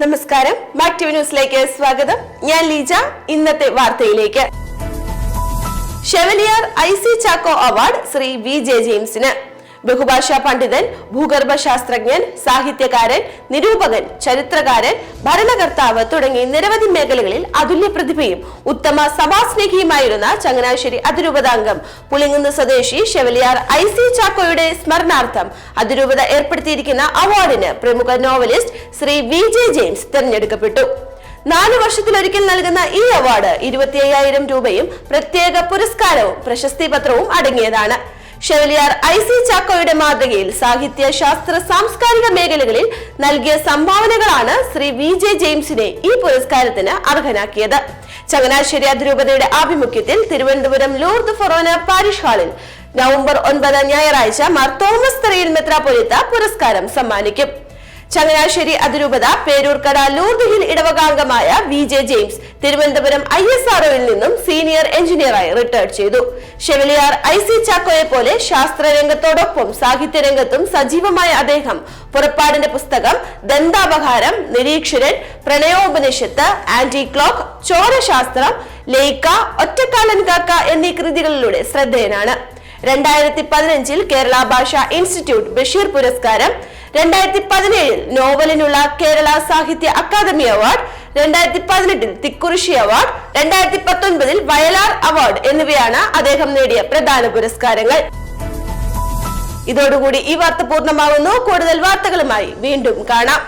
നമസ്കാരം. മാക്ടിവ് ന്യൂസിലേക്ക് സ്വാഗതം. ഞാൻ ലീജ. ഇന്നത്തെ വാർത്തയിലേക്ക്. Chevalier I C Chacko award Shri V J ജെയിംസിന്. ബഹുഭാഷാ പണ്ഡിതൻ ഭൂഗർഭശാസ്ത്രജ്ഞൻ സാഹിത്യകാരൻ നിരൂപകൻ ചരിത്രകാരൻ ഭരണകർത്താവ് തുടങ്ങി നിരവധി മേഖലകളിൽ അതുല്യ പ്രതിഭയും ഉത്തമ സഭാസ്നേഹിയുമായിരുന്ന ചങ്ങനാശ്ശേരി അതിരൂപതാംഗം പുളിങ്ങുന്ന് സ്വദേശി ഷെവലിയാർ ഐ സി ചാക്കോയുടെ സ്മരണാർത്ഥം അതിരൂപത ഏർപ്പെടുത്തിയിരിക്കുന്ന അവാർഡിന് പ്രമുഖ novelist Shri V J James തെരഞ്ഞെടുക്കപ്പെട്ടു. നാല് വർഷത്തിലൊരിക്കൽ നൽകുന്ന ഈ അവാർഡ് ഇരുപത്തി രൂപയും പ്രത്യേക പുരസ്കാരവും പ്രശസ്തി പത്രവും അടങ്ങിയതാണ്. ഷെവലിയാർ ഐ സി ചാക്കോയുടെ മാതൃകയിൽ സാഹിത്യ ശാസ്ത്ര സാംസ്കാരിക മേഖലകളിൽ നൽകിയ സംഭാവനകളാണ് ശ്രീ വി ജെ ജെയിംസിനെ ഈ പുരസ്കാരത്തിന് അർഹനാക്കിയത്. ചങ്ങനാശ്ശേരി അതിരൂപതയുടെ ആഭിമുഖ്യത്തിൽ തിരുവനന്തപുരം ലൂർദ് ഫൊറോന പാരിഷ് ഹാളിൽ നവംബർ ഒൻപത് ഞായറാഴ്ച മാർ തോമസ് തെറിയിൽ മെത്രാപൊലിത്ത പുരസ്കാരം സമ്മാനിക്കും. ചങ്ങനാശ്ശേരി അതിരൂപത Peroorkada Lourdes hill ഇടവകാംഗമായ V J James Thiruvananthapuram I S ആർഒയിൽ നിന്നും സീനിയർ എഞ്ചിനീയറായി റിട്ടയർ ചെയ്തു. ഷെവലിയാർ ഐ സി ചാക്കോയെ പോലെ ശാസ്ത്രരംഗത്തോടൊപ്പം സാഹിത്യരംഗത്തും സജീവമായ അദ്ദേഹം. പുറപ്പാടിന്റെ പുസ്തകം ദന്താപഹാരം നിരീക്ഷരൻ പ്രണയോപനിഷത്ത് ആന്റി ക്ലോക്ക് ചോരശാസ്ത്രം ലേക്ക ഒറ്റക്കാലൻ കാക്ക എന്നീ കൃതികളിലൂടെ ശ്രദ്ധേയനാണ്. രണ്ടായിരത്തി പതിനഞ്ചിൽ കേരള ഭാഷാ ഇൻസ്റ്റിറ്റ്യൂട്ട് ബഷീർ പുരസ്കാരം. രണ്ടായിരത്തി പതിനേഴിൽ നോവലിനുള്ള കേരള സാഹിത്യ അക്കാദമി അവാർഡ് രണ്ടായിരത്തി പതിനെട്ടിൽ തിക്കുറിശി അവാർഡ് രണ്ടായിരത്തി പത്തൊൻപതിൽ വയലാർ അവാർഡ് എന്നിവയാണ് അദ്ദേഹം നേടിയ പ്രധാന പുരസ്കാരങ്ങൾ. ഇതോടുകൂടി ഈ വാർത്ത പൂർണമാകുന്നു. കൂടുതൽ വാർത്തകളുമായി വീണ്ടും കാണാം.